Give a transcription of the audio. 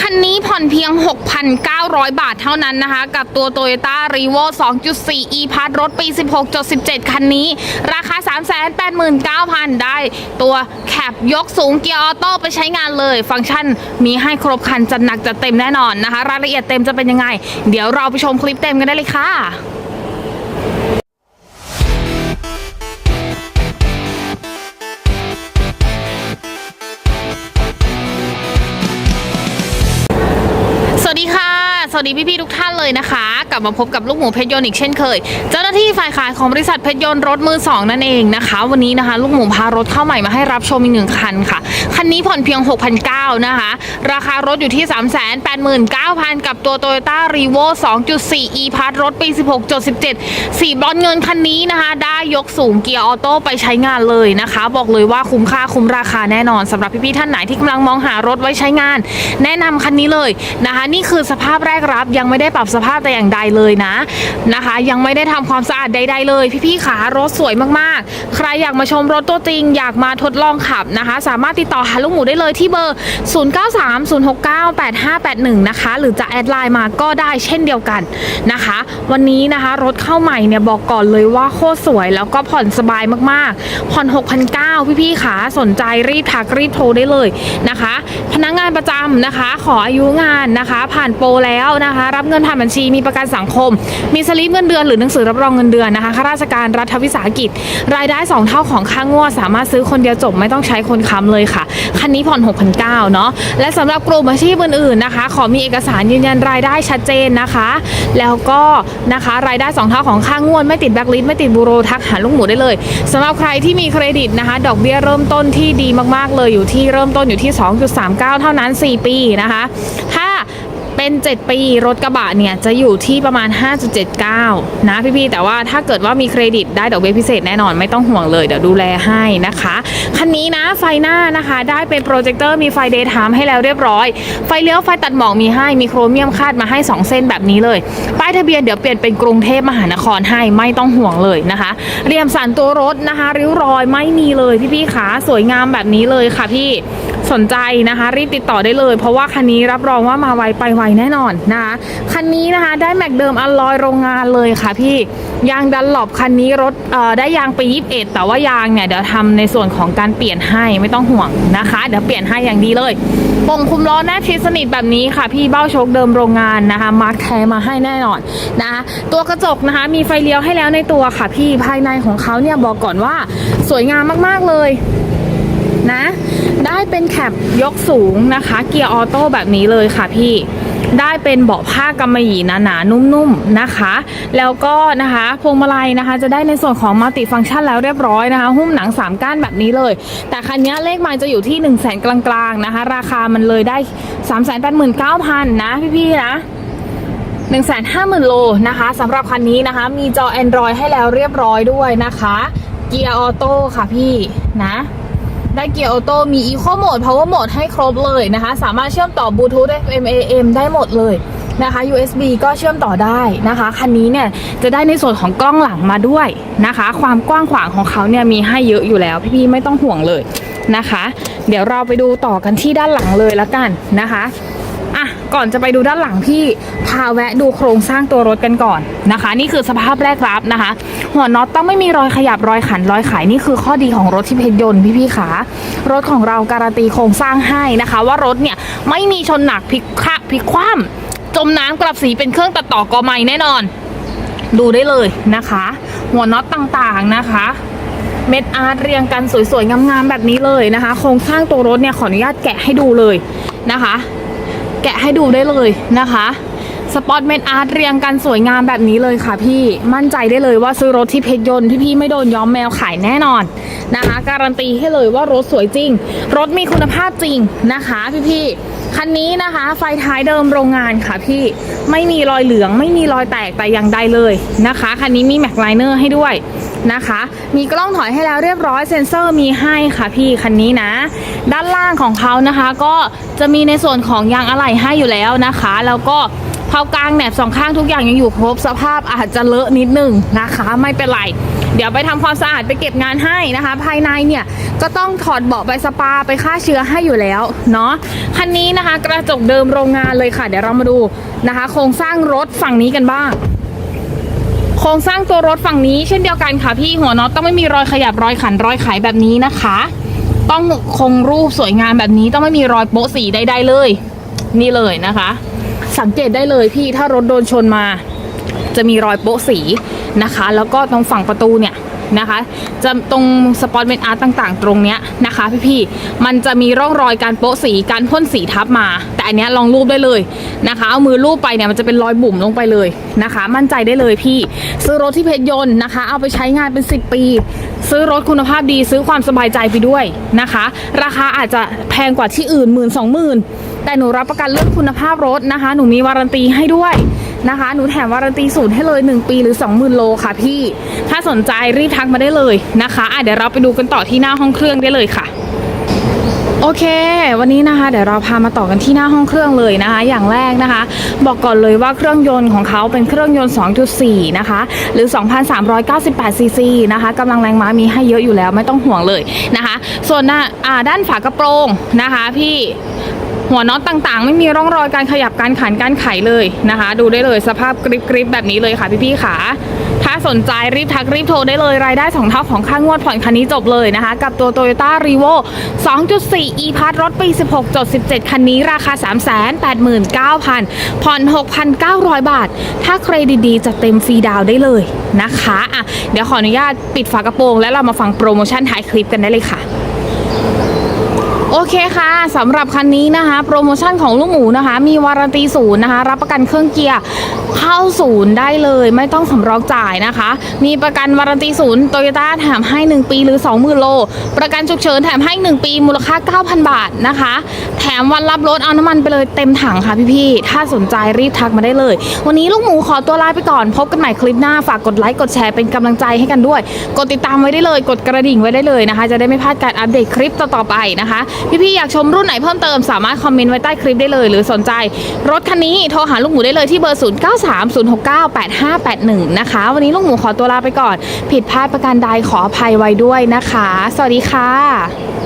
คันนี้ผ่อนเพียง 6,900 บาทเท่านั้นนะคะ กับตัว Toyota r e v o 2.4 e p a s รถปี 16.17 คันนี้ ราคา 389,000 ได้ ตัวแคปยกสูงเกียร์ออโต้ไปใช้งานเลย ฟังก์ชันมีให้ครบคันจัดหนักจัดเต็มแน่นอนนะคะ รายละเอียดเต็มจะเป็นยังไง เดี๋ยวเราไปชมคลิปเต็มกันได้เลยค่ะ ดีพี่ๆทุกท่านเลยนะคะ กลับมาพบกับลูกหมูเพชรยนต์อีกเช่นเคย เจ้าหน้าที่ฝ่ายขายของบริษัทเพชรยนต์รถมือสองนั่นเองนะคะ วันนี้นะคะ ลูกหมูพารถเข้าใหม่มาให้รับชมอีกหนึ่งคันค่ะ คันนี้ผ่อนเพียง 6,900นะคะ ราคารถอยู่ที่ 389,000 กับตัว Toyota r e v o 2.4 e p a s รถปี 16.17 สีบรอนเงินคันนี้นะคะ ได้ยกสูงเกียร์ออโต้ไปใช้งานเลยนะคะ บอกเลยว่าคุ้มค่าคุ้มราคาแน่นอนสำหรับพี่ๆท่านไหนที่กำลังมองหารถไว้ใช้งาน แนะนำคันนี้เลยนะคะ นี่คือสภาพแรกรับยังไม่ได้ปรับสภาพแต่อย่างใดเลยนะนะคะ ยังไม่ได้ทำความสะอาดใด ๆ เลย พี่ๆขารถสวยมากๆ ใครอยากมาชมรถตัวจริง อยากมาทดลองขับนะคะ สามารถติดต่อหาลูกหมูได้เลยที่เบอร์ 0930698581 นะคะ หรือจะแอดไลน์มาก็ได้เช่นเดียวกันนะคะ วันนี้นะคะรถเข้าใหม่เนี่ยบอกก่อนเลยว่าโคตรสวยแล้วก็ผ่อนสบายมากๆ ผ่อน 6,900 พี่ๆขาสนใจรีบทักรีบโทรได้เลยนะคะ พนักงานประจำนะคะ ขออายุงานนะคะ ผ่านโปรแล้วนะคะ รับเงินผ่านบัญชีมีประกันสังคม มีสลิปเงินเดือนหรือหนังสือรับรองเงินเดือนนะคะข้าราชการรัฐวิสาหกิจ รายได้ 2 เท่าของค่างวด สามารถซื้อคนเดียวจบไม่ต้องใช้คนค้ำเลยค่ะ คันนี้ผ่อน 6,900เนาะและสำหรับกลุ่มอาชีพอื่นๆนะคะ ขอมีเอกสารยืนยันรายได้ชัดเจนนะคะ แล้วก็นะคะรายได้ 2 เท่าของค่างวดไม่ติดแบล็คลิสต์ไม่ติดบูโรทักหาลูกหมูได้เลยสำหรับใครที่มีเครดิตนะคะ ดอกเบี้ยเริ่มต้นที่ดีมากๆเลยอยู่ที่เริ่มต้นอยู่ที่ 2.39 เท่านั้น 4 ปีนะคะถ้า เป็น 7 ปีรถกระบะเนี่ยจะอยู่ที่ประมาณ 5.79 นะพี่ๆ แต่ว่าถ้าเกิดว่ามีเครดิตได้ดอกเบี้ยพิเศษแน่นอนไม่ต้องห่วงเลยเดี๋ยวดูแลให้นะคะ คันนี้นะไฟหน้านะคะได้เป็นโปรเจคเตอร์มีไฟเดย์ไทม์ให้แล้วเรียบร้อย ไฟเลี้ยวไฟตัดหมอกมีให้มีโครเมียมคาดมาให้ 2 เส้นแบบนี้เลย ป้ายทะเบียนเดี๋ยวเปลี่ยนเป็นกรุงเทพมหานครให้ไม่ต้องห่วงเลยนะคะ เรียมสันตัวรถนะคะ ริ้วรอยไม่มีเลยพี่ๆขาสวยงามแบบนี้เลยค่ะพี่ นใจนะคะ รีบติดต่อได้เลย เพราะว่าคันนี้รับรองว่ามาไวไปไวแน่นอนนะคะคันนี้นะคะได้แม็กเดิมอลลอยโรงงานเลยค่ะพี่ยางดันหลบคันนี้รถเอ่อได้ยางปี21แต่ว่ายางเนี่ยเดี๋ยวทำในส่วนของการเปลี่ยนให้ไม่ต้องห่วงนะคะ เดี๋ยวเปลี่ยนให้อย่างดีเลยปงคุมล้อแน่ชิดสนิทแบบนี้ค่ะ พี่เบ้าโชคเดิมโรงงานนะคะมาร์คแทมาให้แน่นอนนะคะตัวกระจกนะคะมีไฟเลี้ยวให้แล้วในตัวค่ะ พี่ภายในของเขาเนี่ยบอกก่อนว่าสวยงามมากๆเลยนะ ได้เป็นแคปยกสูงนะคะ เกียร์ออโต้แบบนี้เลยค่ะพี่ได้เป็นเบาะผ้ากำมะหยี่หนาๆนุ่มๆนะคะ แล้วก็นะคะพวงมาลัยนะคะ จะได้ในส่วนของมัลติฟังก์ชันแล้วเรียบร้อยนะคะ หุ้มหนัง 3 ก้านแบบนี้เลย แต่คันนี้เลขไมล์จะอยู่ที่ 1 0 0 0 0แสนกลางๆนะคะ ราคามันเลยได้ 3 8 9 0 0 0 นะพี่ๆนะ1 5 0 0 0 0โลนะคะสำหรับคันนี้นะคะ มีจอ Android ให้แล้วเรียบร้อยด้วยนะคะ เกียร์ออโต้ค่ะพี่นะ ได้เกียร์ออโต้มี Eco Mode Power โหมดให้ครบเลยนะคะ สามารถเชื่อมต่อบลูทูธ FM AM ได้หมดเลยนะคะ USB ก็เชื่อมต่อได้นะคะ คันนี้เนี่ยจะได้ในส่วนของกล้องหลังมาด้วยนะคะ ความกว้างขวางของเขาเนี่ยมีให้เยอะอยู่แล้ว พี่ๆไม่ต้องห่วงเลยนะคะ เดี๋ยวเราไปดูต่อกันที่ด้านหลังเลยละกันนะคะะก่อนจะไปดูด้านหลังพี่พาแวะดูโครงสร้างตัวรถกันก่อนนะคะ นี่คือสภาพแรกรับนะคะ หัวน็อตต้องไม่มีรอยขยับรอยขันรอยขายนี่คือข้อดีของรถที่เพชรยนต์พี่พี่ๆขารถของเราการันตีโครงสร้างให้นะคะ ว่ารถเนี่ยไม่มีชนหนักพลิกคพลิกคว่ำจมน้ำกลับสีเป็นเครื่องตัดต่อกอไม้แน่นอน ดูได้เลยนะคะ หัวน็อตต่างๆนะคะเม็ดอาร์ตเรียงกันสวยๆงามๆแบบนี้เลยนะคะ โครงสร้างตัวรถเนี่ยขออนุญาตแกะให้ดูเลยนะคะ แกะให้ดูได้เลยนะคะสปอตเม็ดอาร์ตเรียงกันสวยงามแบบนี้เลยค่ะพี่มั่นใจได้เลยว่าซื้อรถที่เพชรยนต์พี่ๆไม่โดนย้อมแมวขายแน่นอนนะคะ การันตีให้เลยว่ารถสวยจริง รถมีคุณภาพจริงนะคะพี่ๆคันนี้นะคะ ไฟท้ายเดิมโรงงานค่ะพี่ไม่มีรอยเหลือง ไม่มีรอยแตกแต่อย่างใดเลยนะคะ คันนี้มีแม็กไลเนอร์ให้ด้วย นะคะ มีกล้องถอยให้แล้วเรียบร้อยเซ็นเซอร์มีให้ค่ะพี่คันนี้นะ ด้านล่างของเขานะคะก็จะมีในส่วนของยางอะไหล่ให้อยู่แล้วนะคะ แล้วก็เพากลางแหนบสองข้างทุกอย่างยังอยู่ครบสภาพอาจจะเลอะนิดนึงนะคะ ไม่เป็นไรเดี๋ยวไปทำความสะอาดไปเก็บงานให้นะคะ ภายในเนี่ยก็ต้องถอดเบาะไปสปาไปฆ่าเชื้อให้อยู่แล้วเนาะคันนี้นะคะ กระจกเดิมโรงงานเลยค่ะ เดี๋ยวเรามาดูนะคะ โครงสร้างรถฝั่งนี้กันบ้าง ครงสร้างตัวรถฝั่งนี้เช่นเดียวกันค่ะพี่หัวน็อตต้องไม่มีรอยขยับรอยขันรอยไขแบบนี้นะคะ ต้องคงรูปสวยงามแบบนี้ต้องไม่มีรอยโป๊ะสีใดๆเลย นี่เลยนะคะ สังเกตได้เลยพี่ถ้ารถโดนชนมา จะมีรอยโป๊ะสีนะคะ แล้วก็ตรงฝั่งประตูเนี่ย นะคะจะตรงสปอตเมนอาร์ตต่างๆ ตรงเนี้ยนะคะพี่ๆมันจะมีร่องรอยการโป๊ะสีการพ่นสีทับมา แต่อันเนี้ยลองรูปได้เลยนะคะเอามือรูปไปเนี่ยมันจะเป็นรอยบุ๋มลงไปเลยนะคะ มั่นใจได้เลยพี่ ซื้อรถที่เพชรยนต์นะคะ เอาไปใช้งานเป็น 10 ปี ซื้อรถคุณภาพดีซื้อความสบายใจไปด้วยนะคะ ราคาอาจจะแพงกว่าที่อื่นหมื่นสองหมื่นแต่หนูรับประกันเรื่องคุณภาพรถนะคะ หนูมีวารันตีให้ด้วย นะคะ หนูแถมวารันตีศูนย์ให้เลย 1 ปีหรือ 20,000 โลค่ะพี่ ถ้าสนใจรีบทักมาได้เลยนะคะะเดี๋ยวเราไปดูกันต่อที่หน้าห้องเครื่องได้เลยค่ะโอเค วันนี้นะคะ เดี๋ยวเราพามาต่อกันที่หน้าห้องเครื่องเลยนะคะ อย่างแรกนะคะ บอกก่อนเลยว่าเครื่องยนต์ของเขาเป็นเครื่องยนต์ 2.4 นะคะ หรือ 2,398 ซีซีนะคะกำลังแรงม้ามีให้เยอะอยู่แล้วไม่ต้องห่วงเลยนะคะ ส่วนหน้าอ่าด้านฝากระโปรงนะคะ พี่ หัวน็อตต่างๆ ไม่มีร่องรอยการขยับการขันการไขเลยนะคะ ดูได้เลยสภาพกริบกริบแบบนี้เลยค่ะพี่ๆขาถ้าสนใจรีบทักรีบโทรได้เลย รายได้สองเท่าของค่างวดผ่อนคันนี้จบเลยนะคะ กับตัว Toyota r e v o 2.4 e p a s รถปี 16.17 คันนี้ราคา 389,000 ผ่อน 6,900 บาท ถ้าเครดิตดีจะเต็มฟรีดาวได้เลยนะคะอะเดี๋ยวขออนุญาตปิดฝากระโปรง และเรามาฟังโปรโมชั่นท้ายคลิปกันได้เลยค่ะ โอเคค่ะสำหรับคันนี้นะคะ โปรโมชั่นของลูกหมูนะคะ มีวารันตีศูนย์นะคะ รับประกันเครื่องเกียร์เข้าศูนย์ได้เลยไม่ต้องสำรองจ่ายนะคะ มีประกันวารันตีศูนย์โตโยต้าแถมให้ 1 ปีหรือ 20,000 โล ประกันฉุกเฉินแถมให้ 1 ปีมูลค่า 9,000 บาทนะคะ แถมวันรับรถเอาน้ำมันไปเลยเต็มถังค่ะพี่ๆ ถ้าสนใจรีบทักมาได้เลย วันนี้ลูกหมูขอตัวลาไปก่อนพบกันใหม่คลิปหน้าฝากกดไลค์กดแชร์เป็นกำลังใจให้กันด้วย กดติดตามไว้ได้เลย กดกระดิ่งไว้ได้เลยนะคะ จะได้ไม่พลาดการอัปเดตคลิปต่อๆไปนะคะพี่ๆอยากชมรุ่นไหนเพิ่มเติมสามารถคอมเมนต์ไว้ใต้คลิปได้เลย หรือสนใจ รถคันนี้โทรหาลูกหมูได้เลยที่เบอร์ 0930698581 นะคะ วันนี้ลูกหมูขอตัวลาไปก่อน ผิดพลาดประการใดขออภัยไว้ด้วยนะคะ สวัสดีค่ะ